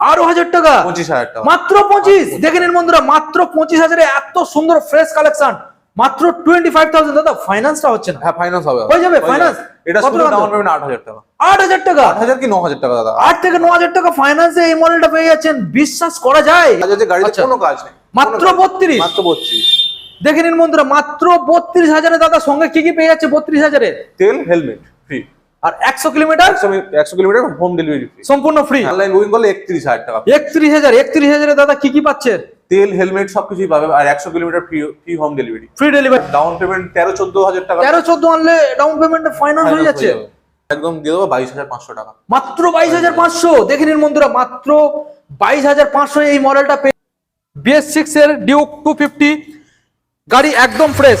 আরও হাজার টাকা। পঁচিশ হাজার টাকা। মাত্র পঁচিশ। দেখে নিন বন্ধুরা মাত্র পঁচিশ হাজারে এত সুন্দর ফ্রেশ কালেকশন মাত্র টোয়েন্টি ফাইভ থাউজেন্ড দাদা ফাইন্যান্সটা হচ্ছে না। হ্যাঁ ফাইন্যান্স হবে। হয়ে যাবে, finance? এটা শুধু ডাউন পেমেন্ট আট হাজার টাকা। আট হাজার টাকা? আট হাজার কি ন হাজার টাকা দাদা? আট থেকে ন হাজার টাকা ফাইন্যান্সে এই মডেলটা পেয়ে যাচ্ছেন। বিশ্বাস করা যায়। গাড়িতে আচ্ছা। কোনো কাজ নেই। মাত্র বত্রিশ। মাত্র বত্রিশ। দেখে নিন বন্ধুরা মাত্র বত্রিশ হাজারে দাদা সঙ্গে কি কি পেয়ে যাচ্ছে বত্রিশ হাজারে? তেল হেলমেট ফ্রি আর একশো কিলোমিটার? একশো কিলোমিটার হোম ডেলিভারি ফ্রি সম্পূর্ণ ফ্রি অনলাইন বুকিং করলে একত্রিশ হাজার টাকা একত্রিশ হাজার একত্রিশ হাজারে দাদা কি কি পাচ্ছে? তেল হেলমেট সবকিছুই পাবে আর একশো kilometre free free home delivery free delivery down payment তেরো চোদ্দ হাজার টাকা। তেরো চোদ্দ আনলে ডাউন পেমেন্টে ফাইন্যান্স হয়ে যাচ্ছে। একদম দিয়ে দেবো বাইশ হাজার পাঁচশো টাকা। মাত্র বাইশ হাজার পাঁচশো। দেখে নিন বন্ধুরা মাত্র বাইশ হাজার পাঁচশো এই মডেলটা পেয়ে বিএস সিক্স এর ডিউক টু ফিফটি গাড়ি একদম ফ্রেশ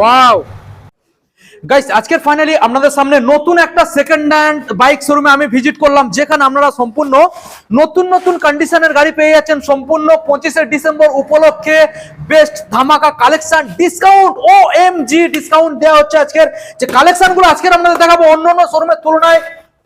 ওয়াও গাইস আজকের ফাইনালি আপনাদের সামনে নতুন একটা সেকেন্ড হ্যান্ড বাইক শোরুমে আমি ভিজিট করলাম, যেখানে আপনারা সম্পূর্ণ নতুন নতুন কন্ডিশনের গাড়ি পেয়ে যাচ্ছেন। সম্পূর্ণ পঁচিশে ডিসেম্বর উপলক্ষে বেস্ট ধামাকা collection discount O M G discount দেওয়া হচ্ছে আজকের। যে কালেকশনগুলো আজকের আপনাদের দেখাবো অন্য অন্য শোরুমের তুলনায়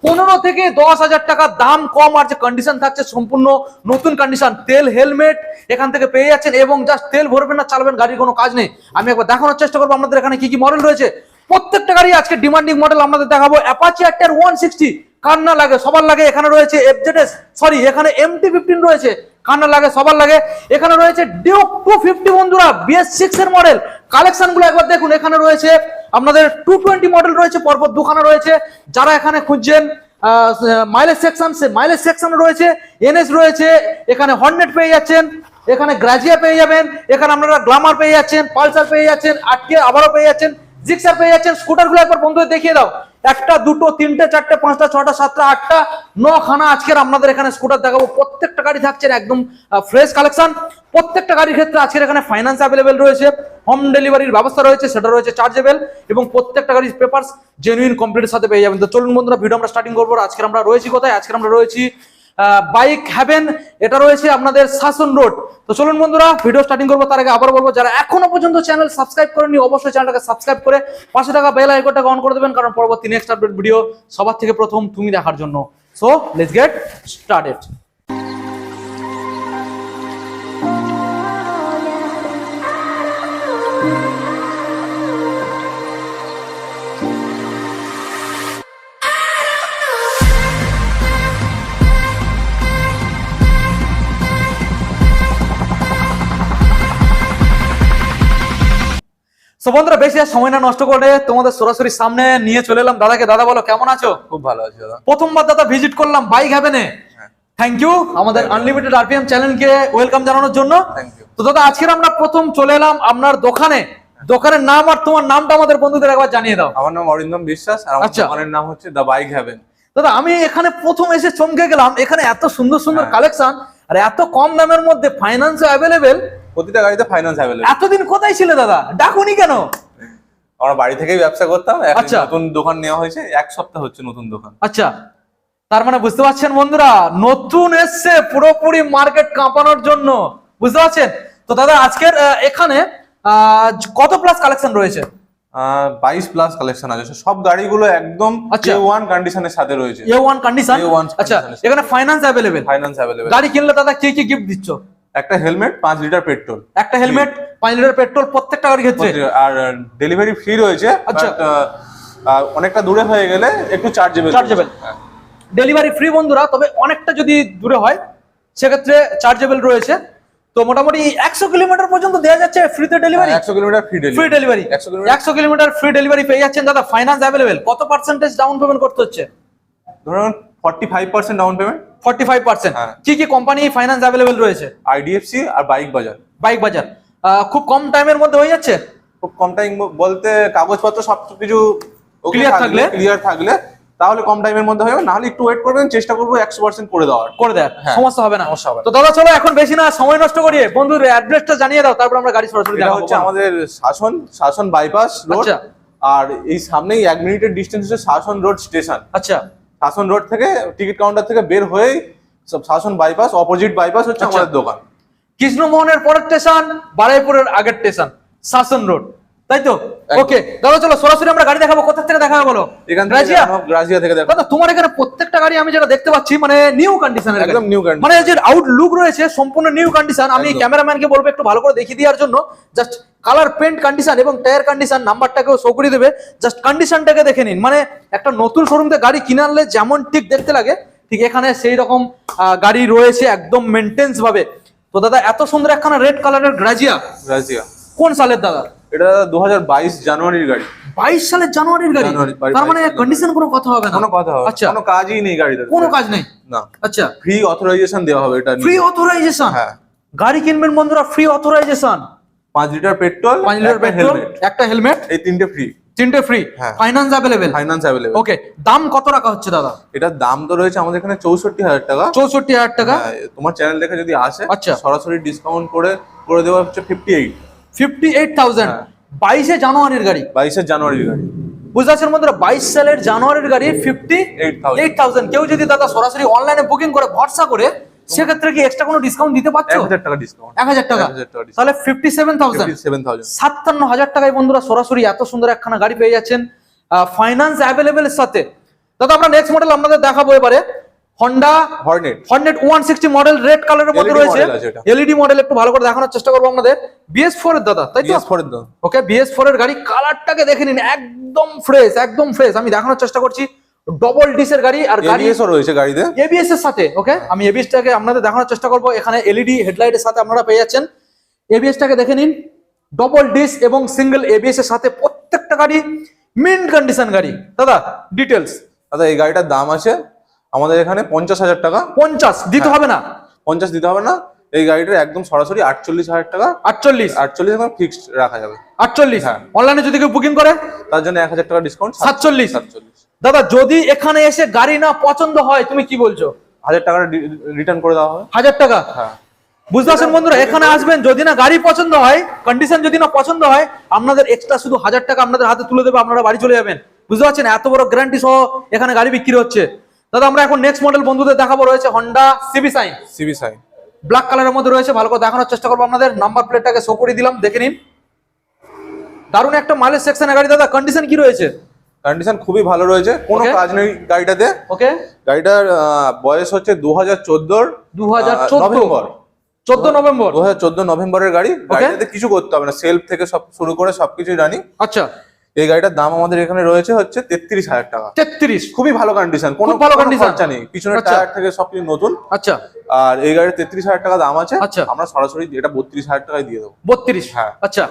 পনেরো থেকে দশ হাজার টাকা দাম কম আর যে কন্ডিশন থাকছে সম্পূর্ণ নতুন কন্ডিশন তেল হেলমেট এখান থেকে পেয়ে যাচ্ছেন এবং জাস্ট তেল ভরবেন না, চালাবেন, গাড়ির কোনো কাজ নেই। আমি একবার দেখানোর চেষ্টা করব আপনাদের এখানে কি কি মডেল রয়েছে। প্রত্যেকটা গাড়ি আজকে ডিমান্ডিং মডেল আমাদের দেখাবো। অ্যাপাচি আটটার ওয়ান সিক্সটি কান্না লাগে, সবার লাগে, এখানে রয়েছে এফজেডএস সরি এখানে এমটি ফিফটিন রয়েছে, কান্না লাগে, সবার লাগে। এখানে রয়েছে ডিউক টু ফিফটি বন্ধুরা বিএস সিক্স এর মডেল কালেকশনগুলো একবার দেখুন, এখানে রয়েছে আপনাদের টু টোয়েন্টি মডেল রয়েছে, পরপর দুখানা রয়েছে। যারা এখানে খুঁজছেন মাইলেজ সেকশন সে মাইলেজ সেকশন রয়েছে এনএস রয়েছে, এখানে হর্নেট পেয়ে যাচ্ছেন, এখানে গ্রাজিয়া পেয়ে যাবেন, এখানে আপনারা গ্লামার পেয়ে যাচ্ছেন পালসার পেয়ে যাচ্ছেন, আটকে আবারও পেয়ে যাচ্ছেন জিক্সার পেয়ে যাচ্ছেন স্কুটারগুলো একবার বন্ধুদের দেখিয়ে দাও। একটা, দুটো, তিনটে, চারটে, পাঁচটা, ছটা, সাতটা, আটটা, নখানা আজকের আপনাদের এখানে স্কুটার দেখাবো। প্রত্যেকটা গাড়ি থাকছে একদম ফ্রেশ কালেকশন প্রত্যেকটা গাড়ির ক্ষেত্রে আজকের এখানে ফাইন্যান্স অ্যাভেলেবেল রয়েছে হোম ডেলিভারির ব্যবস্থা রয়েছে, সেটা রয়েছে চার্জেবেল এবং প্রত্যেকটা গাড়ির পেপার জেনুইন কমপ্লিটের সাথে পেয়ে যাবেন। তো চলুন বন্ধুরা ভিডিও আমরা স্টার্টিং করব। আজকে আমরা রয়েছি কোথায়? আজকে আমরা রয়েছি বাইক হ্যাভেন এটা রয়েছে আপনাদের শাসন রোড তো চলুন বন্ধুরা ভিডিও স্টার্টিং করব, তার আগে আবার বলব, যারা এখনও পর্যন্ত চ্যানেল সাবস্ক্রাইব করেনি অবশ্যই চ্যানেলটাকে সাবস্ক্রাইব করে পাঁচশো টাকা বেল আইকনটাকে অন করে দেবেন, কারণ পরবর্তী নেক্সট আপডেট ভিডিও সবার থেকে প্রথম তুমি দেখার জন্য। সো লেটস গেট স্টার্টেড বন্ধুরা বেশি আর সময় না নষ্ট করে তোমাদের সরাসরি সামনে নিয়ে চলে এলাম। দাদাকে দাদা বলো কেমন আছো? খুব ভালো আছে দাদা। প্রথমবার দাদা ভিজিট করলাম বাইক হ্যাভেনে থ্যাংক ইউ আমাদের আনলিমিটেড আরপিএম চ্যানেলকে ওয়েলকাম জানানোর জন্য। তো দাদা আজকের আমরা প্রথম চলে এলাম আপনার দোকানে। দোকানের নাম আর তোমার নামটা আমাদের বন্ধুদের একবার জানিয়ে দাও। আমার নাম অরিন্দম বিশ্বাস আর আমার আচ্ছা। দোকানের নাম হচ্ছে দ্য বাইক হ্যাভেন দাদা আমি এখানে প্রথম এসে চমকে গেলাম। এখানে এত সুন্দর সুন্দর হ্যাঁ। কালেকশন আর এত কম দামের মধ্যে ফাইন্যান্স অ্যাভেলেবেল প্রতিটা গাড়িতে ফাইন্যান্স অ্যাভেলেবল এতদিন কোথায় ছিলে দাদা? ডাকুনি কেন? আমরা বাড়ি থেকেই ব্যবসা করতাম এখন আচ্ছা। নতুন দোকান নেওয়া হয়েছে এক সপ্তাহ হচ্ছে নতুন দোকান। আচ্ছা। তার মানে বুঝতে পারছেন বন্ধুরা নতুন এসছে পুরোপুরি মার্কেট কাঁপানোর জন্য। বুঝতে পারছেন? তো দাদা আজকের এখানে কত প্লাস কালেকশন রয়েছে? বাইশ প্লাস কালেকশন আছে। সব গাড়িগুলো একদম আচ্ছা। এ ওয়ান কন্ডিশনের সাথে রয়েছে। এ ওয়ান কন্ডিশন A1 আচ্ছা condition। এখানে ফাইন্যান্স অ্যাভেলেবেল ফাইন্যান্স অ্যাভেলেবেল গাড়ি কিনলে দাদা কি কি গিফট দিচ্ছ? একটা হেলমেট পাঁচ লিটার পেট্রোল। একটা হেলমেট পাঁচ লিটার পেট্রোল প্রত্যেকটা গাড়ির ক্ষেত্রে। আর ডেলিভারি ফ্রি রয়েছে আচ্ছা। অনেকটা দূরে হয়ে গেলে একটু চার্জেবল Chargeable। ডেলিভারি ফ্রি বন্ধুরা তবে অনেকটা যদি দূরে হয় সেক্ষেত্রে চার্জেবল রয়েছে। তো মোটামুটি একশো কিলোমিটার পর্যন্ত দেওয়া যাচ্ছে ফ্রিতে ডেলিভারি একশো কিলোমিটার ফ্রি ফ্রি ডেলিভারি একশো কিলোমিটার ফ্রি ডেলিভারি পেয়ে যাচ্ছেন। দাদা ফাইন্যান্স অ্যাভেলেবেল কত পার্সেন্টেজ ডাউন পেমেন্ট করতে হচ্ছে? ধরুন forty five percent down payment forty five percent. কি কি কোম্পানি ফাইন্যান্স অ্যাভেলেবেল রয়েছে? আইডিএফসি আর বাইক বাজার বাইক বাজার খুব কম টাইমের মধ্যে হয়ে যাচ্ছে? খুব কম টাইম বলতে কাগজপত্র সব কিছু Clear থাকলে? ক্লিয়ার থাকলে তাহলে কম টাইমের মধ্যে যাবে। নাহলে একটু ওয়েট করবেন চেষ্টা করব একশো পার্সেন্ট করে দেওয়ার। করে দেয় হ্যাঁ। সমস্যা হবে না সমস্যা হবে। তো দাদা চলো এখন বেশি না সময় নষ্ট করিয়ে বন্ধুর অ্যাড্রেসটা জানিয়ে দাও তারপর আমরা গাড়ি সরাসরি দেখাবো হচ্ছে আমাদের শাসন শাসন বাইপাস রোড আচ্ছা। আর এই সামনেই এক মিনিটের ডিস্টেন্স হচ্ছে শাসন রোড স্টেশন আচ্ছা। শাসন রোড থেকে টিকিট কাউন্টার থেকে বের হয়েই সব শাসন বাইপাস অপোজিট বাইপাস হচ্ছে আচ্ছা। আমাদের দোকান কৃষ্ণমোহনের পরের স্টেশন বারাইপুরের আগের স্টেশন শাসন রোড তাই তো ওকে দাদা চলো সরাসরি আমরা গাড়ি দেখাবো। কোথা থেকে দেখাবো বলো? এখান থেকে রাজিয়া? থেকে দেখো দাদা তোমার এখানে প্রত্যেকটা গাড়ি আমি যেটা দেখতে পাচ্ছি মানে নিউ কন্ডিশনের একদম new condition। মানে যে আউট লুক রয়েছে সম্পূর্ণ নিউ কন্ডিশন আমি। ক্যামেরাম্যানকে বলব একটু ভালো করে দেখিয়ে দেওয়ার জন্য জাস্ট কালার পেন্ট কন্ডিশন এবং টায়ার কন্ডিশন নাম্বারটাকেও শো করে দেবে। জাস্ট কন্ডিশনটাকে দেখে নিন। মানে একটা নতুন শোরুম থেকে গাড়ি কিনে আনলে যেমন ঠিক দেখতে লাগে ঠিক এখানে সেই রকম গাড়ি রয়েছে একদম মেনটেন্স ভাবে। তো দাদা এত সুন্দর একখানা রেড কালারের গ্রাজিয়া রাজিয়া কোন সালের দাদা? এটা দু জানুয়ারির গাড়ি। বাইশ সালের জানুয়ারির গাড়ি? তার মানে কন্ডিশন কোনো কথা হবে না? কোনো কথা হবে আচ্ছা। কোনো কাজই নেই গাড়িতে। কোনো কাজ নেই? না। আচ্ছা। ফ্রি অথরাইজেশন দেওয়া হবে এটা ফ্রি অথরাইজেশন হ্যাঁ। গাড়ি কিনবেন বন্ধুরা ফ্রি অথরাইজেশন পাঁচ লিটার পেট্রোল পাঁচ লিটার পেট্রোল একটা হেলমেট এই তিনটে ফ্রি তিনটে ফ্রি হ্যাঁ। Finance available finance available okay দাম কত রাখা হচ্ছে দাদা? এটার দাম তো রয়েছে আমাদের এখানে চৌষট্টি হাজার টাকা। চৌষট্টি হাজার টাকা? হ্যাঁ, তোমার চ্যানেল দেখে যদি আসে আচ্ছা। সরাসরি ডিসকাউন্ট করে করে দেওয়া হচ্ছে fifty eight fifty eight thousand হ্যাঁ। বাইশে জানুয়ারির গাড়ি। বাইশে জানুয়ারির গাড়ি। বুঝতে পারছেন বন্ধুরা বাইশ সালের জানুয়ারির গাড়ি ফিফটি এইট থাউজেন্ড। কেউ যদি দাদা সরাসরি অনলাইনে বুকিং করে ভরসা করে সেক্ষেত্রে কি এক্সট্রা কোনো ডিসকাউন্ট দিতে এক হাজার টাকা ডিসকাউন্ট এক হাজার টাকা। তাহলে ফিফটি সেভেন থাউজেন্ড সাতান্ন হাজার টাকায় বন্ধুরা সরাসরি এত সুন্দর একখানা গাড়ি পেয়ে যাচ্ছেন। ফাইন্যান্স সাথে। দাদা আমরা নেক্সট মডেল আমাদের দেখাবো এবারে। Honda Hornet hundred one sixty model red কালারের মধ্যে রয়েছে। আছে এটা। এলইডি মডেল একটু ভালো করে দেখানোর চেষ্টা করব আমাদের বিএস ফোর এর দাদা তাই বিএস ফোরের দাম ওকে বিএস ফোর এর গাড়ি কালারটাকে দেখে নিন একদম ফ্রেশ একদম ফ্রেশ আমি দেখানোর চেষ্টা করছি ডবল ডিসের গাড়ি আর গাড়ি এবিএসও রয়েছে গাড়িতে। এবিএস এর সাথে ওকে আমি এবিএস টাকে আপনাদের দেখানোর চেষ্টা করব। এখানে এলইডি হেডলাইটের সাথে আপনারা পেয়ে যাচ্ছেন। এবিএস টাকে দেখে নিন ডবল ডিস এবং সিঙ্গেল এবিএস এর সাথে প্রত্যেকটা গাড়ি মিন্ট কন্ডিশন গাড়ি। দাদা ডিটেলস দাদা এই গাড়িটার দাম আছে আমাদের এখানে পঞ্চাশ হাজার টাকা। পঞ্চাশ দিতে হবে না। পঞ্চাশ দিতে হবে না। এই গাড়িটার একদম সরাসরি আটচল্লিশ হাজার টাকা। আটচল্লিশ? আটচল্লিশ একদম ফিক্সড রাখা যাবে। আটচল্লিশ? হ্যাঁ। অনলাইনে যদি কেউ বুকিং করে? তার জন্য এক হাজার টাকা ডিসকাউন্ট সাতচল্লিশ। সাতচল্লিশ। দাদা যদি এখানে এসে গাড়ি না পছন্দ হয় তুমি কি বলছো? হাজার টাকা রিটার্ন করে দেওয়া হবে। হাজার টাকা? হ্যাঁ। বুঝতে পারছেন বন্ধুরা এখানে আসবেন যদি না গাড়ি পছন্দ হয় কন্ডিশন যদি না পছন্দ হয় আপনাদের এক্সট্রা শুধু হাজার টাকা আপনাদের হাতে তুলে দেবে আপনারা বাড়ি চলে যাবেন। বুঝতে পারছেন? এত বড় গ্যারান্টি সহ এখানে গাড়ি বিক্রি হচ্ছে। দাদা আমরা এখন নেক্সট মডেল বন্ধুদের দেখাবো রয়েছে Honda CB Shine CB Shine black কালারের মধ্যে রয়েছে ভালো করে দেখানোর চেষ্টা করব আপনাদের। নাম্বার প্লেটটাকে শো করে দিলাম দেখে নিন। দারুণ একটা মালের সেকশনের গাড়ি। দাদা কন্ডিশন কি রয়েছে? কন্ডিশন খুবই ভালো রয়েছে কোনো. কাজ নেই গাড়িটাতে। ওকে গাড়িটার বয়স হচ্ছে দু হাজার চোদ্দোর দু হাজার চোদ্দ। নভেম্বর। চোদ্দ নভেম্বর? দু হাজার চোদ্দ নভেম্বরের গাড়ি। গাড়িটাতে কিছু করতে হবে না সেলফ থেকে সব শুরু করে সবকিছু রানি আচ্ছা। এই গাড়িটার দাম আমাদের এখানে রয়েছে হচ্ছে তেত্রিশ হাজার টাকা। তেত্রিশ। খুবই ভালো কন্ডিশন কোনো ভালো কন্ডিশন নেই। পিছনের আচ্ছা। টায়ার থেকে সবকিছু নতুন। আচ্ছা। আর এই গাড়ির তেত্রিশ হাজার টাকা দাম আছে। আচ্ছা। আমরা সরাসরি এটা বত্রিশ হাজার টাকায় দিয়ে দেবো। বত্রিশ। হ্যাঁ। আচ্ছা।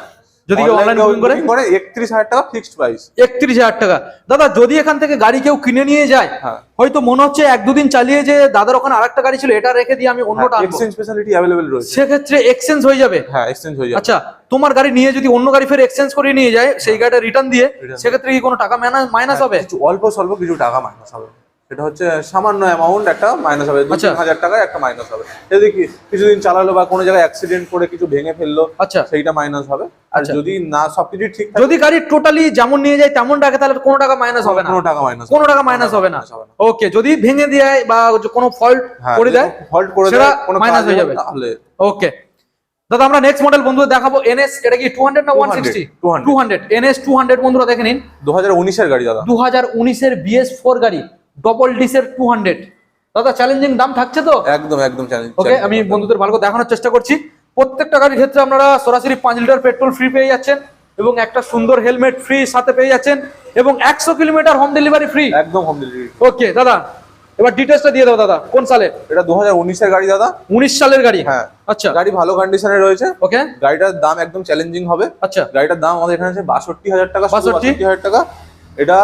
যদি অনলাইন বুকিং করে? করে একত্রিশ হাজার টাকা ফিক্সড প্রাইস একত্রিশ হাজার টাকা। দাদা যদি এখান থেকে গাড়ি কেউ কিনে নিয়ে যায় হ্যাঁ। হয়তো মনে হচ্ছে এক দুদিন চালিয়ে যে দাদার ওখানে আরেকটা গাড়ি ছিল এটা রেখে দিয়ে আমি অন্যটা আনব। এক্সচেঞ্জ ফেসিলিটি অ্যাভেলেবেল রয়েছে। সেক্ষেত্রে এক্সচেঞ্জ হয়ে যাবে। হ্যাঁ এক্সচেঞ্জ হয়ে যাবে। আচ্ছা তোমার গাড়ি নিয়ে যদি অন্য গাড়ি ফের এক্সচেঞ্জ করে নিয়ে যায় সেই গাড়িটা রিটার্ন দিয়ে সেক্ষেত্রে কি কোনো টাকা মাইনাস হবে? কিছু অল্প স্বল্প কিছু টাকা মাইনাস হবে। সেটা হচ্ছে সামান্য অ্যামাউন্ট একটা মাইনাস হবে। দু আচ্ছা। তিন হাজার টাকা একটা মাইনাস হবে। যদি কিছুদিন চালালো বা কোনো জায়গায় অ্যাক্সিডেন্ট করে কিছু ভেঙে ফেলল আচ্ছা। সেইটা মাইনাস হবে। আর আচ্ছা। যদি না সবকিছু ঠিক যদি গাড়ি টোটালি যেমন নিয়ে যায় তেমন রাখে তাহলে কোনো টাকা মাইনাস হবে না। কোনো টাকা মাইনাস কোনো টাকা মাইনাস হবে না। ওকে যদি ভেঙে দেয় বা কোনো ফল্ট হ্যাঁ, করে দেয় হল্ট করে দেয় কোনো কাজ হয়ে যাবে। তাহলে ওকে দাদা আমরা নেক্সট মডেল বন্ধুদের দেখাবো। এনএস এটা কি টু হান্ড্রেড না one 200, sixty 200 two hundred NS two hundred বন্ধুরা দেখে নিন। দু হাজার উনিশের গাড়ি দাদা। দু হাজার উনিশের বিএস ফোর গাড়ি। ডবল ডিসের টু হান্ড্রেড দাদা চ্যালেঞ্জিং দাম থাকছে তো? একদম একদম চ্যালেঞ্জ ওকে আমি বন্ধুদের ভালো করে দেখানোর চেষ্টা করছি। প্রত্যেকটা গাড়ির ক্ষেত্রে আপনারা সরাসরি পাঁচ লিটার পেট্রোল ফ্রি পেয়ে যাচ্ছেন এবং একটা সুন্দর হেলমেট ফ্রি সাথে পেয়ে যাচ্ছেন এবং একশো কিলোমিটার হোম ডেলিভারি ফ্রি একদম হোম ডেলিভারি ওকে দাদা এবার ডিটেলসটা দিয়ে দাও দাদা। কোন সালে? এটা দু হাজার উনিশের গাড়ি দাদা। উনিশ সালের গাড়ি? হ্যাঁ। আচ্ছা। গাড়ি ভালো কন্ডিশনে রয়েছে। ওকে গাড়িটার দাম একদম চ্যালেঞ্জিং হবে। আচ্ছা। গাড়িটার দাম আমাদের এখানে আছে বাষট্টি হাজার টাকা শুধু 62 বাষট্টি হাজার টাকা। এটা